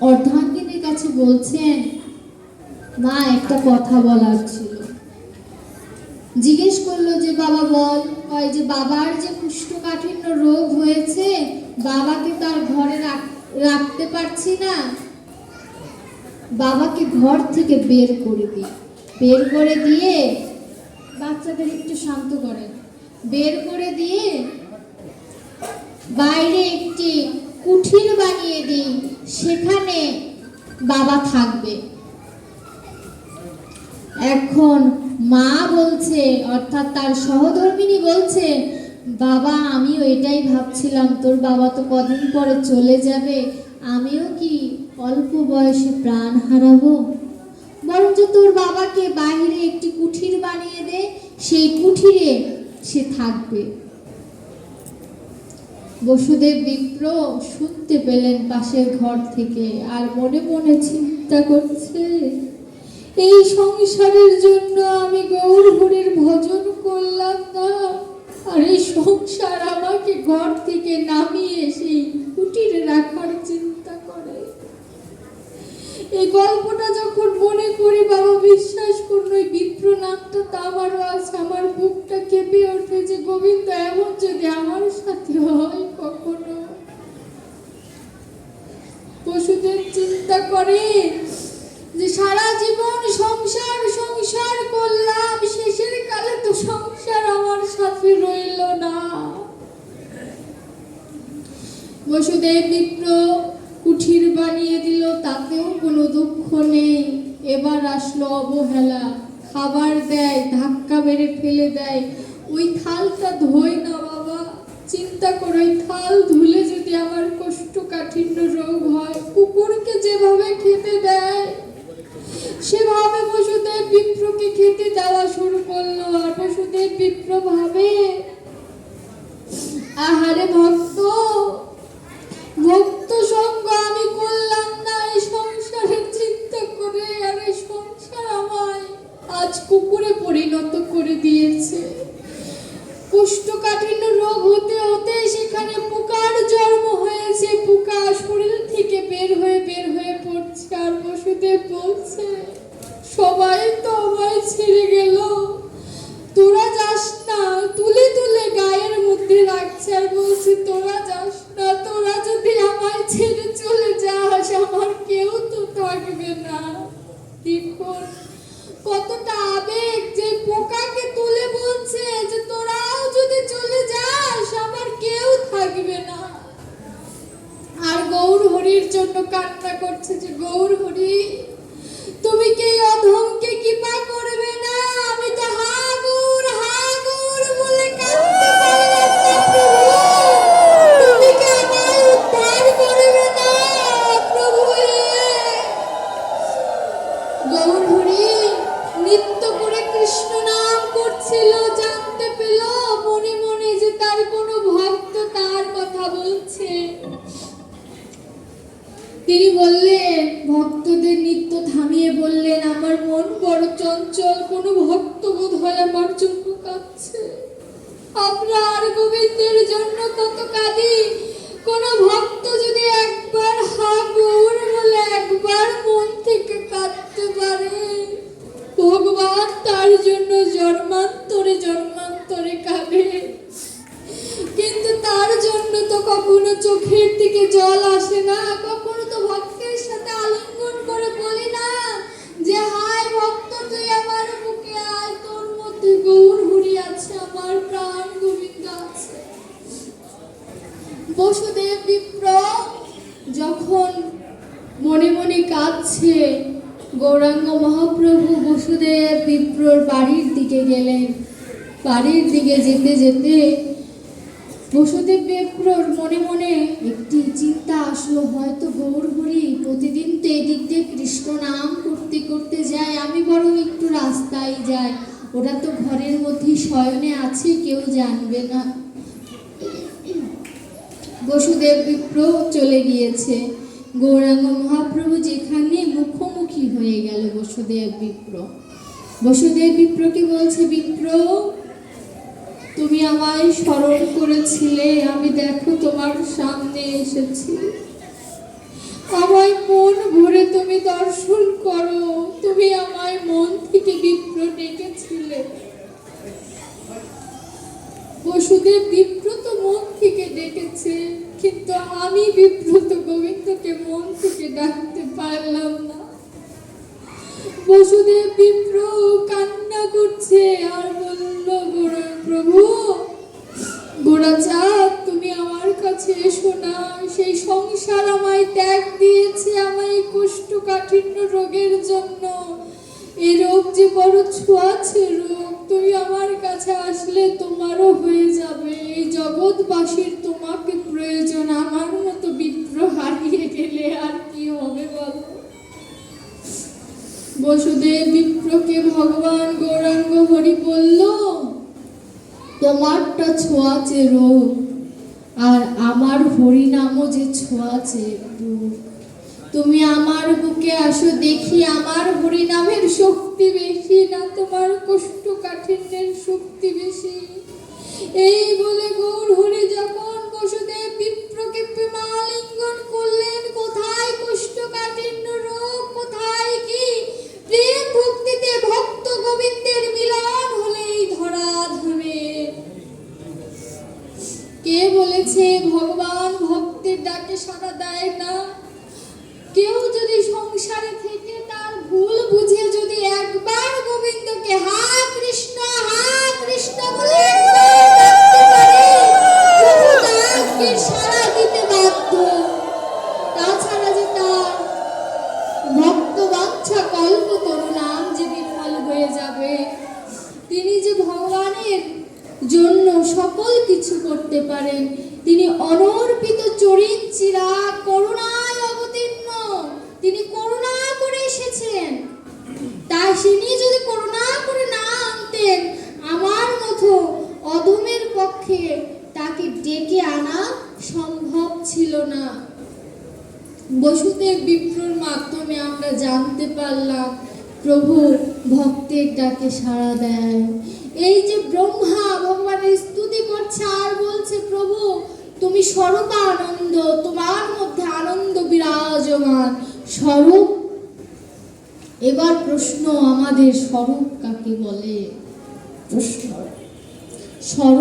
অর্ধাঙ্গিনীর কাছে বলছেন, মা, একটা কথা বলার ছিল। জিজ্ঞেস করল যে, বাবা, বল। কয় যে, বাবার যে কুষ্ঠকাঠিন্য রোগ হয়েছে, বাবাকে তার ঘরে রাখ- রাখতে পারছি না। বাবাকে ঘর থেকে বের করে দিই। বের করে দিয়ে বাচ্চাদের একটু শান্ত করেন। বের করে দিয়ে বাইরে একটি কুঠির বানিয়ে দিই, সেখানে বাবা থাকবে। এখন মা বলছে, অর্থাৎ তার সহধর্মিনী বলছে, বাবা, আমিও এটাই ভাবছিলাম, তোর বাবা তো কদিন পরে চলে যাবে, আমিও কি অল্প বয়সে প্রাণ হারাবো? বরঞ্চ তোর বাবাকে বাইরে একটি কুঠির বানিয়ে দে, সেই কুঠিরে সে থাকবে। বসুদেব বিপ্র শুনতে পেলেন পাশের ঘর থেকে আর মনে মনে চিন্তা করছে, এই সংসারের জন্য আমি গৌর হরির ভজন করলাম না? আর এই সংসার আমাকে ঘর থেকে নামিয়ে সেই কুটিরে রাখার চিন্তা করে। এই গল্পটা যখন মনে করি বাবা বিশ্বাস করুন ওই বিপ্র নামটা তো আমারও আছে, আমার বুকটা কেঁপে ওঠে যে গোবিন্দ এমন যদি আমার সাথে হয় কখনো পশুদের করে যে সারা জীবন সংসার সংসার করলাম, শেষের কালে তো সংসার আমার সাথে রইল না। বসুদেব মিত্র কুঠির বানিয়ে দিল, তাতেও কোনো দুঃখ নেই। এবার আসলো অবহেলা, খাবার দেয়, ধাক্কা মেরে ফেলে দেয়। ওই থালটা ধোয় না বাবা, চিন্তা করো, ওই থাল ধুলে যদি আমার কোষ্ঠকাঠিন্য রোগ হয়, কুকুরকে যেভাবে খেতে দেয়, সেভাবে পশুদেব বিপ্রকে খেতে দেওয়া শুরু করল। আর পশুদেব বিপ্র ভাবে, আহারে ভক্ত ভক্ত সঙ্গ আমি করলাম না, এই সংসারের চিন্তা করে আর এই সংসার আমায় আজ কুকুরে পরিণত করে দিয়েছে। কুষ্ঠকাঠিন্য রোগ হতে হতে সেখানে জন্ম হয়েছে পোকা শরীর থেকে বের হয়ে বের হয়ে পড়ছে পশুদেব বলছে, সবাই তো আমায় ছেড়ে গেল। তোরা যাস না, তুলে তুলে গায়ের মধ্যে রাখছে। আর বলছে, তোরা যাস না, তোরা যদি আমায় ছেড়ে চলে যাস, আমার কেউ তো থাকবে না। দেখুন, কতটা চঞ্চল কোনো ভক্ত বোধ হয় আমার জন্য কাঁদছে আমরা আর গোবিন্দের জন্য কত কাঁদি? কোন ভক্ত যদি একবার হা গৌর একবার মন থেকে কাঁদতে পারে? ভগবান তার জন্য জন্মান্তরে জন্মান্তরে কাঁদে। কিন্তু তার জন্য তো কখনো চোখের দিকে জল আসে না, কখনো গৌরাঙ্গ মহাপ্রভু বসুদেব বিপ্রর বাড়ির দিকে গেলেন। বাড়ির দিকে যেতে যেতে বসুদেব বিপ্রর মনে মনে একটি চিন্তা আসলো, হয়তো গৌর হরি প্রতিদিন তো এদিক দিয়ে কৃষ্ণ নাম করতে করতে যায়, আমি বরং একটু রাস্তায় যাই। ওরা তো ঘরের মধ্যে শয়নে আছে, কেউ জানবে না। বসুদেব বিপ্র চলে গিয়েছে। গৌরাঙ্গ মহাপ্রভু যেখানে গেল বসুদেব বিপ্র। বসুদেব বিপ্রকে বলছে, বিপ্র, তুমি আমায় স্মরণ করেছিলে, আমি দেখো তোমার সামনে এসেছি। আমায় মন ভরে তুমি দর্শন করো, তুমি আমায় মন থেকে বিপ্র ডেকেছিলে। বসুদেব বিপ্রত মন থেকে ডেকেছে, কিন্তু আমি বিপ্রত গোবিন্দকে মন থেকে ডাকতে পারলাম না। বসুদেব বিপ্র কান্না করছে আর বলল, গোরা প্রভু গোরাচাঁদ তুমি আমার কাছে এসো না। সেই সংসার আমায় ত্যাগ দিয়েছে আমায় কোষ্ঠকাঠিন্য রোগের জন্য। এই রোগ যে বড় ছোঁয়াছে রোগ, তুমি আমার কাছে আসলে তোমারও হয়ে যাবে। এই জগৎবাসীর তোমাকে বসুদেব বিপ্রকে ভগবান গৌরাঙ্গ হরি বলল, তোমারটা ছোঁয়াচে রোগ, আর আমার হরিনামও যে ছোঁয়াচে তুমি আমার বুকে আসো, দেখি আমার হরিনামের শক্তি বেশি, না তোমার কষ্ট কাঠিন্যের শক্তি বেশি। এই বলে গৌর হরি যখন বসুদেব তিনি অনর্পিত চরিত চিরা করুণায় অবতীর্ণ। তিনি করুণা করে এসেছেন। তাই তিনি যদি করুণা করে না আনতেন, আমার মতো অধমের পক্ষে তাকে ডেকে আনা সম্ভব ছিল না। বসুদেব বিপ্রর মাধ্যমে আমরা জানতে পারলাম, প্রভু ভক্তের ডাকে সাড়া দেয় এই যে ব্রহ্মা, ভগবানের স্তুতি করছে আর বলছে প্রভু তুমি স্বরূপ আনন্দ, তোমার মধ্যে আনন্দ বিরাজমান। স্বরূপ? এবার প্রশ্ন আমাদের স্বরূপ কাকে বলে? প্রশ্ন। স্বরূপ